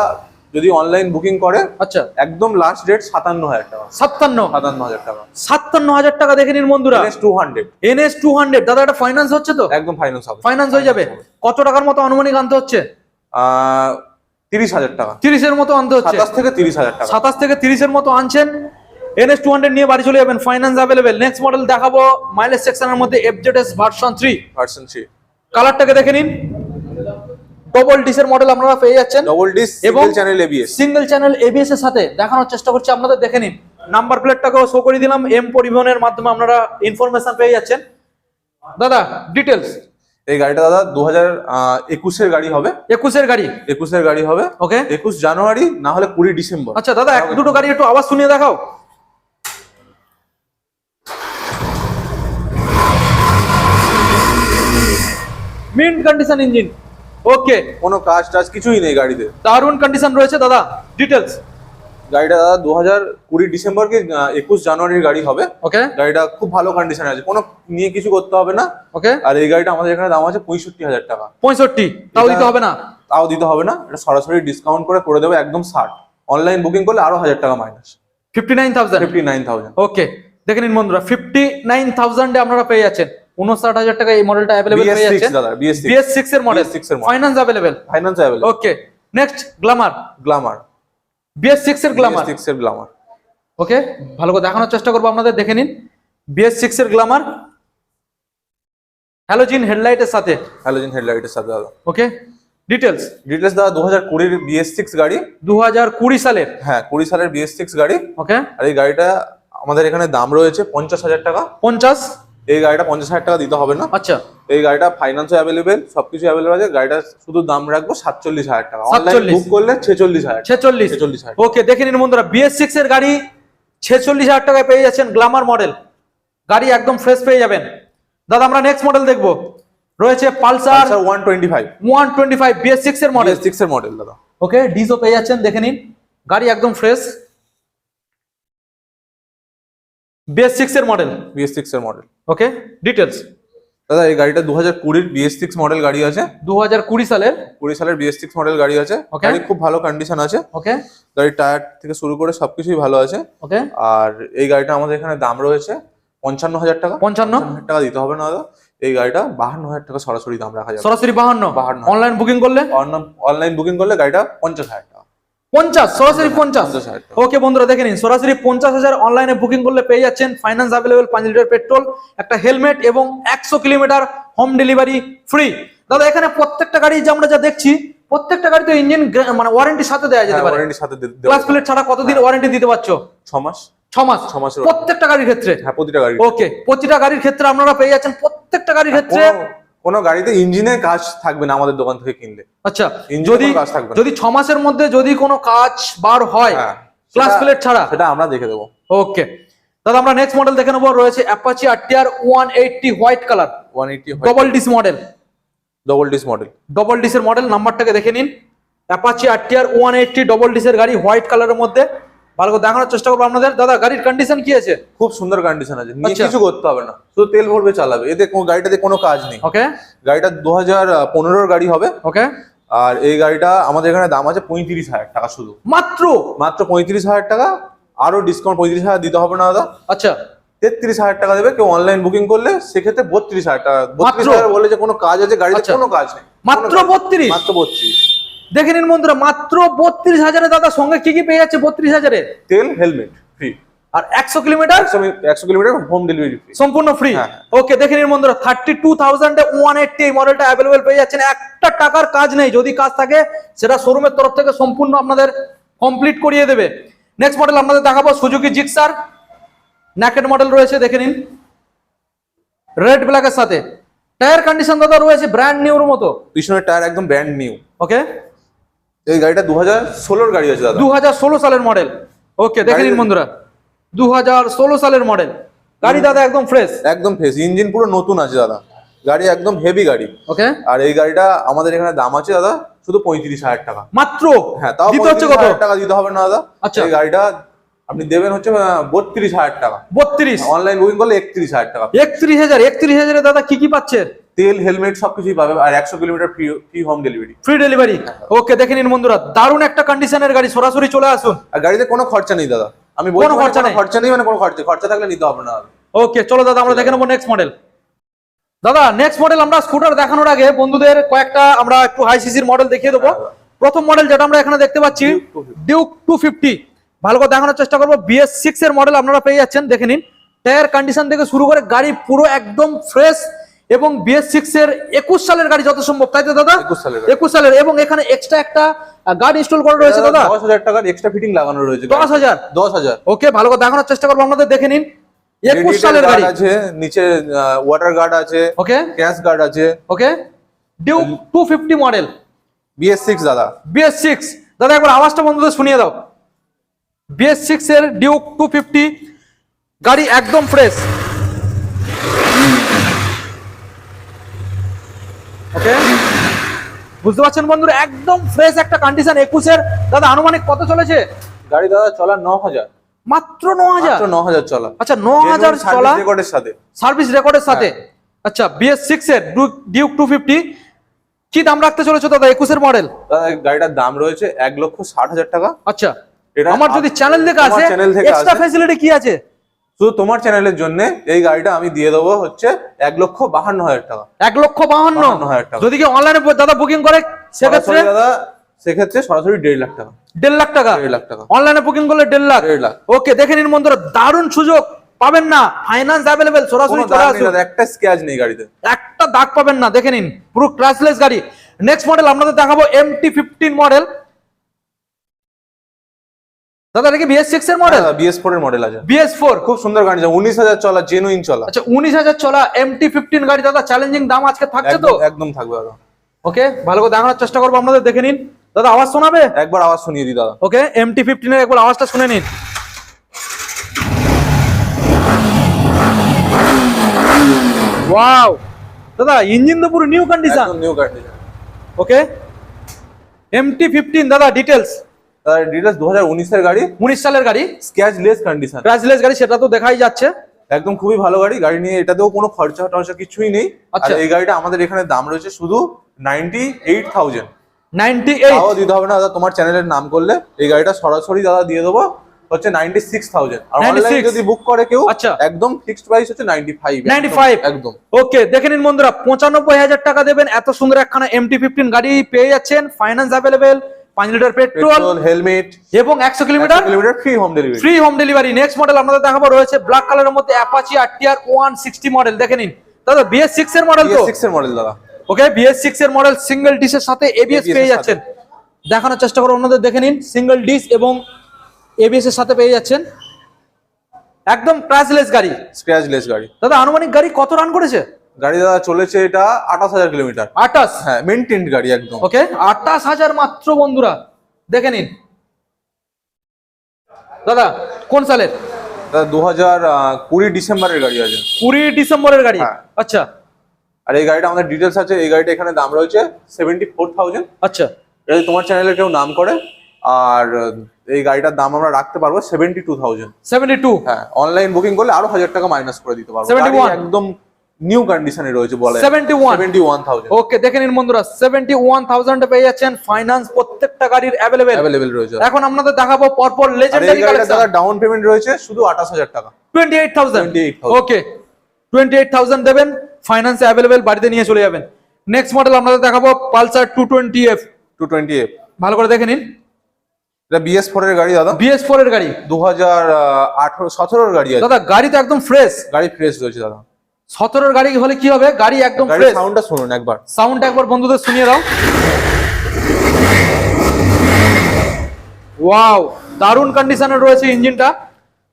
যদি অনলাইন বুকিং করে আচ্ছা। একদম লাস্ট রেট সাতান্ন হাজার টাকা। সাতান্ন। সাতান্ন হাজার টাকা। সাতান্ন হাজার টাকা দেখে নিন বন্ধুরা। NS two hundred NS two hundred দাদা এটা ফাইন্যান্স হচ্ছে তো? একদম ফাইন্যান্স হবে। ফাইন্যান্স হয়ে যাবে। কত টাকার মতো আনুমানিক আনতে হচ্ছে? তিরিশ হাজার টাকা। তিরিশের মতো আনতে হচ্ছে। সাতাশ থেকে তিরিশ হাজার টাকা। সাতাশ থেকে তিরিশের মতো আনছেন। এনএস টু হান্ড্রেড নিয়ে বাড়ি চলে যাবেন। ফাইন্যান্স অ্যাভেলেবেল নেক্সট মডেল দেখাবো। মাইলেজ সেকশনের মধ্যে FZS version three version three কালারটাকে দেখে নিন। ডবল ডিসের মডেল আপনারা পেয়ে যাচ্ছেন। ডবল ডিস এবং এবং channel ABS single channel ABS এর সাথে দেখানোর চেষ্টা করছি আপনাদের দেখে নিন। নাম্বার প্লেটটাকেও শো করে দিলাম এম পরিবহনের মাধ্যমে আপনারা ইনফরমেশন পেয়ে যাচ্ছেন। দাদা ডিটেলস এই গাড়িটা দাদা দু হাজার একুশের গাড়ি হবে। একুশের গাড়ি? একুশের গাড়ি হবে। ওকে। একুশ জানুয়ারি না হলে কুড়ি ডিসেম্বর। আচ্ছা দাদা এক দুটো গাড়ি একটু আওয়াজ শুনিয়ে দেখাও। মিন্ট কন্ডিশন ইঞ্জিন ওকে কোনো কাজ টাজ কিছুই নেই গাড়িতে। দারুণ কন্ডিশন রয়েছে দাদা। ডিটেলস গাড়িটা দাদা দু হাজার কুড়ি ডিসেম্বর কি একুশ জানুয়ারির গাড়ি হবে। ওকে গাড়িটা খুব ভালো কন্ডিশনে আছে। কোনো নিয়ে কিছু করতে হবে না। ওকে আর এই গাড়িটা আমাদের এখানে দাম আছে পঁয়ষট্টি হাজার টাকা। পঁয়ষট্টি? তাও দিতে হবে না? তাও দিতে হবে না। এটা সরাসরি ডিসকাউন্ট করে করে দেবে একদম ষাট। অনলাইন বুকিং করলে আরও হাজার টাকা minus fifty nine thousand fifty nine thousand okay দেখে নিন বন্ধুরা ফিফটি নাইন থাউজেন্ডে আপনারা পেয়ে যাচ্ছেন। উনষাট হাজার টাকা এই মডেলটা অ্যাভেলেবেল সিক্স যাচ্ছেন দাদা বিএস সিক্স এর মডেল BS6 এর। Finance available finance available okay next Glamour Glamour BS six এর গ্লামার সিক্স এর গ্লামার ওকে ভালো করে দেখানোর চেষ্টা করব আপনাদের দেখে নিন। বিএস সিক্স এর গ্লামার হ্যালোজিন হেডলাইটের সাথে। হ্যালোজেন হেডলাইটের সাথে দাদা। ওকে ডিটেলস ডিটেলস দাদা দু হাজার কুড়ির বিএস সিক্স গাড়ি। দু হাজার কুড়ি সালের। হ্যাঁ কুড়ি সালের বিএস সিক্স গাড়ি। ওকে আর এই গাড়িটা আমাদের এখানে দাম রয়েছে পঞ্চাশ হাজার টাকা। পঞ্চাশ। এই গাড়িটা পঞ্চাশ হাজার টাকা দিতে হবে না। আচ্ছা। এই গাড়িটা ফাইন্যান্সও অ্যাভেলেবেল সবকিছু অ্যাভেলেবেল আছে। গাড়িটা শুধু দাম রাখব সাতচল্লিশ হাজার টাকা। অনলাইন বুক করলে ছেচল্লিশ হাজার ছেচল্লিশ। ছেচল্লিশ হাজার ওকে দেখে নিন বন্ধুরা বিএস সিক্স এর গাড়ি ছেচল্লিশ হাজার টাকায় পেয়ে যাচ্ছেন গ্লামার মডেল। গাড়ি একদম ফ্রেশ পেয়ে যাবেন। দাদা আমরা নেক্সট মডেল দেখব। রয়েছে Pulsar one twenty five one twenty five BS six এর মডেল মডেল সিক্স এর মডেল দাদা। ওকে ডিজো পেয়ে যাচ্ছেন দেখে নিন। গাড়ি একদম ফ্রেশ বিএস সিক্স এর মডেল বিএস সিক্স এর মডেল ওকে ডিটেলস দাদা এই গাড়িটা দু হাজার কুড়ির বিএস সিক্স মডেল গাড়ি আছে। দু হাজার কুড়ি সালের? কুড়ি সালের বিএস সিক্স মডেল গাড়ি আছে। গাড়ি খুব ভালো কন্ডিশন আছে। ওকে গাড়ির টায়ার থেকে শুরু করে সবকিছুই ভালো আছে। ওকে আর এই গাড়িটা আমাদের এখানে দাম রয়েছে পঞ্চান্ন হাজার টাকা। পঞ্চান্ন? হাজার টাকা দিতে হবে না দাদা। এই গাড়িটা বাহান্ন হাজার টাকা সরাসরি দাম রাখা যাবে। সরাসরি বাহান্ন? 52 অনলাইন বুকিং করলে? অনলাইন বুকিং করলে গাড়িটা পঞ্চাশ হাজার টাকা। পঞ্চাশ সরাসরি পঞ্চাশ ওকে বন্ধুরা দেখে নিন সরাসরি পঞ্চাশ হাজার অনলাইনে বুকিং করলে পেয়ে যাচ্ছেন ফাইন্যান্স অ্যাভেলেবেল পাঁচ লিটার পেট্রোল একটা হেলমেট এবং একশো কিলোমিটার হোম ডেলিভারি ফ্রি দাদা এখানে প্রত্যেকটা গাড়ি যে আমরা যা দেখছি প্রত্যেকটা গাড়ি তো ইঞ্জিন মানে ওয়ারেন্টির সাথে দেওয়া যেতে হ্যাঁ, পারে। ওয়ারেন্টির সাথে ক্লাস প্লেট ছাড়া কতদিন ওয়ারেন্টি দিতে পারছ? ছ মাস। ছ মাস। ছ মাসের প্রত্যেকটা গাড়ির ক্ষেত্রে? হ্যাঁ প্রতিটা গাড়ি ওকে প্রতিটা গাড়ির ক্ষেত্রে আপনারা পেয়ে যাচ্ছেন প্রত্যেকটা গাড়ির ক্ষেত্রে কোনো- গাড়িতে ইঞ্জিনের কাজ থাকবে না আমাদের দোকান থেকে কিনলে। আচ্ছা যদি কাজ থাকবে যদি ছ মাসের মধ্যে যদি কোনো কাজ বার হয় হ্যাঁ ক্লাস প্লেট ছাড়া? সেটা আমরা দেখে দেবো। ওকে। দাদা আমরা নেক্সট মডেল দেখে নেব। রয়েছে Apache RTR one eighty white colour one eighty double disc model double disc model double ডিসের model নাম্বারটাকে দেখে নিন। Apache RTR one eighty double ডিসের গাড়ি হোয়াইট কালারের মধ্যে। ভালো করে দেখানোর চেষ্টা করব আপনাদের। দাদা গাড়ির কন্ডিশন কি আছে? খুব সুন্দর কন্ডিশন আছে। নিয়ে আচ্ছা। কিছু করতে হবে না। শুধু তেল ভরবে চালাবে। এতে গাড়িটাতে কোনো কাজ নেই। ওকে গাড়িটা দু হাজার পনেরোর গাড়ি হবে। ওকে আর এই গাড়িটা আমাদের এখানে দাম আছে পঁয়ত্রিশ হাজার টাকা শুধু। মাত্র? মাত্র পঁয়ত্রিশ হাজার টাকা। আরও ডিসকাউন্ট পঁয়ত্রিশ হাজার দিতে হবে না দাদা। আচ্ছা। তেত্রিশ হাজার টাকা দেবে। কেউ অনলাইন বুকিং করলে সেক্ষেত্রে বত্রিশ হাজার টাকা বত্রিশ হাজার বলে যে কোনো কাজ আছে গাড়িতে আচ্ছা। কোনো কাজ নেই। মাত্র বত্রিশ? মাত্র বত্রিশ। দেখে নিন বন্ধুরা মাত্র বত্রিশ হাজারে দাদা সঙ্গে কি কি পেয়ে যাচ্ছে বত্রিশ হাজারে? তেল হেলমেট ফ্রি আর একশো কিলোমিটার? একশো কিলোমিটার হোম ডেলিভারি ফ্রি সম্পূর্ণ ফ্রি হ্যাঁ, ওকে দেখে নিন বন্ধুরা থার্টি টু থাউজেন্ডে ওয়ান এইটটি এই মডেলটা অ্যাভেলেবেল পেয়ে যাচ্ছেন। একটা টাকার কাজ নেই যদি কাজ থাকে সেটা শোরুমের তরফ থেকে সম্পূর্ণ আপনাদের কমপ্লিট করিয়ে দেবে। নেক্সট মডেল আপনাদের দেখাবো সুজুকি জিক্সার ন্যাকেট মডেল রয়েছে দেখে নিন। রেড ব্ল্যাকের সাথে। টায়ার কন্ডিশন দাদা রয়েছে ব্র্যান্ড নিউর মতো। পিছনের টায়ার একদম ব্র্যান্ড নিউ ওকে এই গাড়িটা দু হাজার ষোলোর গাড়ি আছে দাদা। দুহাজার ষোলো সালের মডেল। ওকে দেখে নিন বন্ধুরা। দুহাজার ষোলো সালের মডেল। গাড়ি দাদা একদম ফ্রেশ একদম ফ্রেশ ইঞ্জিন পুরো নতুন আছে দাদা। গাড়ি একদম হেভি গাড়ি। ওকে আর এই গাড়িটা আমাদের এখানে দাম আছে দাদা শুধু পঁয়ত্রিশ হাজার টাকা। মাত্র? হ্যাঁ তাও দিতে হচ্ছে কত? হাজার টাকা দিতে হবে না দাদা। আচ্ছা। এই গাড়িটা আপনি দেবেন হচ্ছে বত্রিশ হাজার টাকা। বত্রিশ। অনলাইন বুকিং করলে একত্রিশ হাজার টাকা। একত্রিশ হাজার একত্রিশ হাজারে দাদা কি কি পাচ্ছে? তেল হেলমেট সবকিছুই পাবে আর একশো kilometre free free home delivery free delivery okay দেখে নিন বন্ধুরা দারুণ একটা কন্ডিশনের গাড়ি সরাসরি চলে আসুন। আর গাড়িতে কোনো খরচা নেই দাদা। আমি কোনো খরচা নেই? খরচা নেই মানে কোনো খরচা খরচা থাকলে নিতে হবে না। ওকে চলো দাদা আমরা দেখে নেব নেক্সট মডেল দাদা নেক্সট মডেল আমরা স্কুটার দেখানোর আগে বন্ধুদের কয়েকটা আমরা একটু হাই সিসির মডেল দেখিয়ে দেবো। প্রথম মডেল যেটা আমরা এখানে দেখতে পাচ্ছি ডিউক টু ফিফটি ভালো করে দেখানোর চেষ্টা করব বিএস সিক্স এর মডেল আপনারা পেয়ে যাচ্ছেন দেখে নিন। টায়ার কন্ডিশন থেকে শুরু করে গাড়ি পুরো একদম ফ্রেশ এবং বিএস সিক্স এর একুশ সালের গাড়ি যত সম্ভব তাই তো দাদা? 21 সালের একুশ সালের এবং এখানে এক্সট্রা একটা গার্ড ইনস্টল করা রয়েছে দাদা? দশ হাজার টাকার এক্সট্রা ফিটিং লাগানো রয়েছে দশ হাজার? দশ হাজার। ওকে ভালো করে দেখানোর চেষ্টা করব আপনাদের দেখে নিন। একুশ সালের গাড়ি। আছে নিচে ওয়াটার গার্ড আছে ওকে। ক্যাশ গার্ড আছে। Okay. Duke two fifty model BS six দাদা। বিএস সিক্স দাদা একবার আওয়াজটা বন্ধুদের শুনিয়ে দাও। বিএস সিক্স এর ডিউক টু ফিফটি গাড়ি একদম ফ্রেশ ওকে বুঝতে পারছেন বন্ধুরা? একদম ফ্রেশ একটা কন্ডিশন একুশের। দাদা আনুমানিক কত চলেছে? গাড়ি দাদা চলা ন হাজার মাত্র ন হাজার ন হাজার চলা। আচ্ছা ন হাজার চলা। রেকর্ডের সাথে। সার্ভিস রেকর্ডের সাথে। আচ্ছা বিএস সিক্স এর ডিউক টু ফিফটি কি দাম রাখতে চলেছে দাদা একুশের মডেল গাড়িটার দাম রয়েছে এক লক্ষ ষাট হাজার টাকা। আচ্ছা আমার যদি চ্যানেল থেকে আসে এক্সট্রা আসে। ফ্যাসিলিটি কি আছে? শুধু তোমার চ্যানেলের জন্য এই গাড়িটা আমি দিয়ে দেবো হচ্ছে এক লক্ষ বাহান্ন হাজার টাকা। এক লক্ষ বাহান্ন? হাজার টাকা। যদি অনলাইনে দাদা বুকিং করে সেক্ষেত্রে? দাদা সেক্ষেত্রে সরাসরি দেড় লাখ টাকা। দেড় লাখ টাকা? দেড় লাখ টাকা। অনলাইনে বুকিং করলে দেড় লাখ? দেড় লাখ। ওকে দেখে নিন বন্ধুরা দারুণ সুযোগ। পাবেন না ফাইন্যান্স অ্যাভেলেবেল সরাসরি একটা স্ক্র্যাচ নেই গাড়িতে। একটা দাগ পাবেন না দেখে নিন। পুরো ক্রাশলেস গাড়ি। নেক্সট মডেল আপনাদের দেখাবো এমটি ফিফটিন মডেল দাদা এটা কি বিএস সিক্স এর মডেল বিএস ফোর এর মডেল আছে। বিএস ফোর খুব সুন্দর গাড়ি উনিশ হাজার চলা জেনুইন চলা। আচ্ছা উনিশ হাজার চলা এমটি ফিফটিন গাড়ি দাদা চ্যালেঞ্জিং দাম আজকে থাকছে তো? একদম- থাকবে দাদা। ওকে ভালো করে দেখানোর চেষ্টা করব আপনাদের দেখে নিন। দাদা আওয়াজ শোনাবে? একবার আওয়াজ শুনিয়ে দিই দাদা। ওকে এমটি ফিফটিন এর একবার আওয়াজটা শুনে নিন। ওয়াও দাদা ইঞ্জিন তো পুরো নিউ কন্ডিশন নিউ গাড়ি ওকে এমটি ফিফটিন দাদা ডিটেলস সেটা তো দেখাই যাচ্ছে। একদম খুবই ভালো গাড়ি। গাড়ি নিয়ে এটাতেও কোনো খরচা টর্চা কিছুই নেই। আচ্ছা। এই গাড়িটা আমাদের এখানে দাম রয়েছে শুধু ninety eight thousand ninety eight দিতে হবে না তোমার চ্যানেলের নাম করলে। এই গাড়িটা সরাসরি দাদা দিয়ে দেবো। হচ্ছে 96000 আর যদি বুক করে কেউ আচ্ছা। একদম ফিক্সড প্রাইস হচ্ছে 95 95 একদম ওকে দেখে নিন টাকা দেবেন এত সুন্দর একখানা MT15 গাড়ি পেয়ে যাচ্ছেন finance available 5 litre petrol helmet এবং 100 kilometre kilometre free home delivery free home delivery next model আপনাদের দেখাবো রয়েছে ব্ল্যাক কালারের মধ্যে অ্যাপাচি আরটিআর 160 মডেল দেখে নিন। দাদা BS6 এর মডেল তো? BS6 এর মডেল দাদা। ওকে BS6 এর মডেল সিঙ্গেল ডিশের সাথে ABS পেয়ে যাচ্ছেন। দেখানোর চেষ্টা করো অন্যদের দেখে নিন। সিঙ্গেল ডিশ এবং এবিএস এর সাথে পেয়ে যাচ্ছেন। একদম ক্র্যাশলেস গাড়ি। ক্র্যাশলেস গাড়ি। দাদা আনুমানিক গাড়ি কত রান করেছে? গাড়ি দাদা চলেছে এটা আঠাশ হাজার কিলোমিটার। আঠাশ? হ্যাঁ মেনটেন্ড গাড়ি একদম। ওকে আঠাশ হাজার মাত্র বন্ধুরা দেখে নিন। দাদা কোন সালের? দু হাজার কুড়ি ডিসেম্বরের গাড়ি আছে। কুড়ি ডিসেম্বরের গাড়ি? হ্যাঁ। আচ্ছা। আর এই গাড়িটা আমাদের ডিটেলস আছে এই গাড়িটা এখানে দাম রয়েছে সেভেন্টি ফোর থাউজেন্ড আচ্ছা যদি তোমার চ্যানেলে কেউ নাম করে আর এই গাড়িটার দাম আমরা রাখতে পারব seventy two thousand seventy two হ্যাঁ অনলাইন বুকিং করলে আরও হাজার টাকা মাইনাস করে দিতে পারব। একদম নিউ কন্ডিশনে রয়েছে বলে। 71 সেভেন্টি ওয়ান থাউজেন্ড ওকে দেখে নিন বন্ধুরা সেভেন্টি ওয়ান থাউজেন্ড পেয়ে যাচ্ছেন ফাইনান্স প্রত্যেকটা গাড়ির অ্যাভেলেবেল অ্যাভেলেবেল রয়েছে। এখন আপনাদের দেখাবো পরপর এই লেজেন্ডারি কালেকশন দাদা ডাউন পেমেন্ট রয়েছে শুধু আঠাশ হাজার টাকা। Twenty eight thousand 28,000 okay twenty eight thousand দেবেন ফাইন্যান্স অ্যাভেলেবেল বাড়িতে নিয়ে চলে যাবেন। নেক্সট মডেল আপনাদের দেখাবো Pulsar two twenty F two twenty F ভালো করে দেখে নিন। এটা বিএস ফোর এর গাড়ি দাদা। বিএস ফোর এর গাড়ি। দু হাজার আঠারো সতেরোর গাড়ি দাদা গাড়ি তো একদম ফ্রেশ গাড়ি ফ্রেশ রয়েছে দাদা। সতেরোর গাড়ি হলে কি হবে? গাড়ি একদম ফ্রেশ সাউন্ডটা শুনুন একবার। সাউন্ড একবার বন্ধুদের শুনিয়ে দাও। ওয়াও দারুণ কন্ডিশনে রয়েছে ইঞ্জিনটা।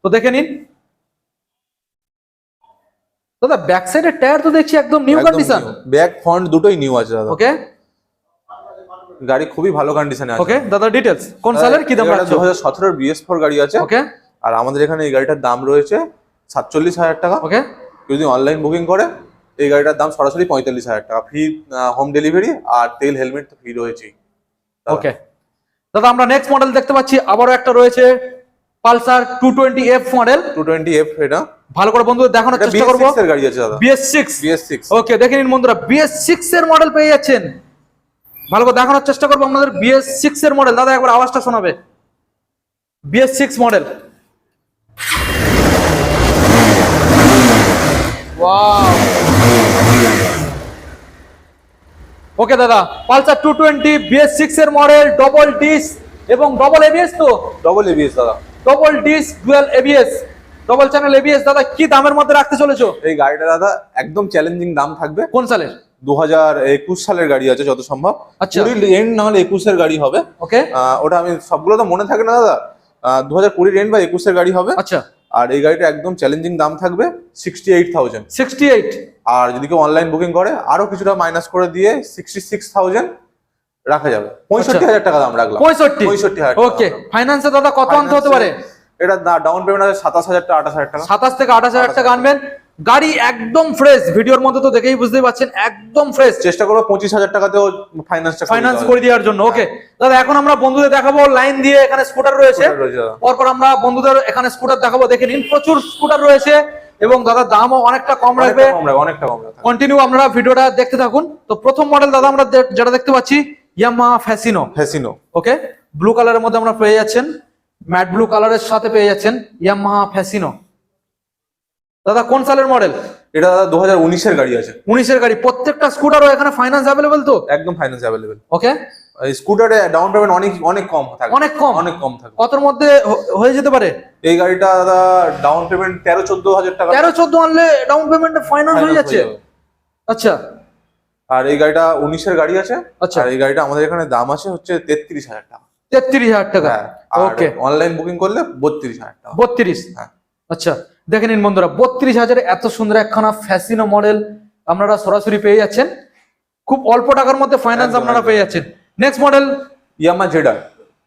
তো দেখে নিন। দাদা ব্যাক সাইডের টায়ার তো দেখছি একদম নিউ কন্ডিশন ব্যাক ফ্রন্ট দুটোই নিউ আছে দাদা। ওকে গাড়ি খুবই ভালো কন্ডিশনে আছে। ওকে দাদা ডিটেলস কোন সালের কি দাম রাখছো? দু হাজার সতেরোর বিএস ফোর গাড়ি আছে। ওকে আর আমাদের এখানে এই গাড়িটার দাম রয়েছে সাতচল্লিশ হাজার টাকা। ওকে যদি অনলাইন বুকিং করে এই গাড়িটার দাম সরাসরি পঁয়তাল্লিশ হাজার টাকা। ফ্রি হোম ডেলিভারি আর তেল হেলমেট তো ফ্রি রয়েছেই। ওকে দাদা আমরা নেক্সট মডেল দেখতে পাচ্ছি। আবারও একটা রয়েছে Pulsar two twenty F model two twenty F এটা। ভালো করে বন্ধুদের দেখানোর চেষ্টা করব। এর গাড়ি আছে দাদা। BS six BS six okay দেখে নিন বন্ধুরা বিএস সিক্স এর মডেল পেয়ে যাচ্ছেন। ভালো করে দেখানোর চেষ্টা করব আপনাদের। বিএস সিক্স এর মডেল দাদা একবার আওয়াজটা শোনাবে। বিএস সিক্স মডেল ওকে দাদা Pulsar two twenty BS six এর মডেল ডবল ডিস এবং ডবল এবিএস তো? ডবল এবিএস দাদা। Double disc dual ABS double channel ABS দাদা কি দামের মধ্যে রাখতে চলেছো? এই গাড়িটা দাদা একদম চ্যালেঞ্জিং দাম থাকবে। কোন সালের? দু হাজার একুশ সালের গাড়ি আছে যত সম্ভব। আচ্ছা। কুড়ির এন্ড না হলে একুশের গাড়ি হবে। ওকে ওটা আমি সবগুলো তো মনে থাকে না দাদা। দু হাজার কুড়ির এন্ড বা একুশের গাড়ি হবে। আচ্ছা। আর এই গাড়িটা একদম চ্যালেঞ্জিং দাম থাকবে sixty eight thousand sixty eight আর যদি কেউ অনলাইন বুকিং করে আরও কিছুটা মাইনাস করে দিয়ে সিক্সটি সিক্স থাউজেন্ড রাখা যাবে। পঁয়ষট্টি হাজার টাকা দাম রাখলাম। পঁয়ষট্টি। পঁয়ষট্টি হাজার ওকে। ফাইন্যান্সে দাদা কত আনতে হতে পারে? এটা ডাউন পেমেন্ট আছে সাতাশ হাজার টাকা আঠাশ হাজার টাকা। সাতাশ থেকে আঠাশ হাজার টাকা আনবেন। গাড়ি একদম ফ্রেশ ভিডিওর মধ্যে তো দেখেই বুঝতেই পারছেন একদম ফ্রেশ চেষ্টা করব পঁচিশ হাজার টাকাতেও ফাইন্যান্সটা ফাইন্যান্স করে দেওয়ার। জন্য ওকে দাদা এখন আমরা বন্ধুদের দেখাবো লাইন দিয়ে এখানে স্কুটার রয়েছে। পরপর আমরা বন্ধুদের এখানে স্কুটার দেখাবো দেখে নিন প্রচুর স্কুটার রয়েছে। এবং দাদা দামও অনেকটা কম রাখবে। অনেকটা কম রাখবে অনেকটা কম রাখবে। কন্টিনিউ আপনারা ভিডিওটা দেখতে থাকুন। তো প্রথম মডেল দাদা আমরা যেটা দেখতে পাচ্ছি Yamaha Fascino Fascino okay blue কালারের মধ্যে আমরা পেয়ে যাচ্ছেন ম্যাট ব্লু কালারের সাথে পেয়ে যাচ্ছেন ইয়ামাহা ফ্যাসিনো দাদা কোন সালের মডেল এটা দাদা দু হাজার উনিশের গাড়ি আছে। উনিশের গাড়ি। প্রত্যেকটা স্কুটারও এখানে ফাইন্যান্স অ্যাভেলেবেল তো? একদম ফাইন্যান্স অ্যাভেলেবেল ওকে স্কুটারে ডাউন পেমেন্ট অনেক অনেক কম থাকে অনেক কম? অনেক কম থাকে কতর মধ্যে হয়ে যেতে পারে? এই গাড়িটা দাদা ডাউন পেমেন্ট তেরো চোদ্দ হাজার টাকা। তেরো চোদ্দ আনলে ডাউন পেমেন্ট ফাইন্যান্স হয়ে যাচ্ছে? আচ্ছা। আর এই গাড়িটা উনিশের গাড়ি আছে। আচ্ছা। আর এই গাড়িটা আমাদের এখানে দাম আছে হচ্ছে তেত্রিশ হাজার টাকা। তেত্রিশ হাজার টাকা? ওকে অনলাইন বুকিং করলে বত্রিশ হাজার টাকা। বত্রিশ? হ্যাঁ। আচ্ছা। দেখে নিন বন্ধুরা বত্রিশ হাজারে এত সুন্দর একখানা ফ্যাসিনো মডেল আপনারা সরাসরি পেয়ে যাচ্ছেন। খুব অল্প টাকার মধ্যে ফাইন্যান্স আপনারা পেয়ে যাচ্ছেন। নেক্সট মডেল ইয়ামা জেডার।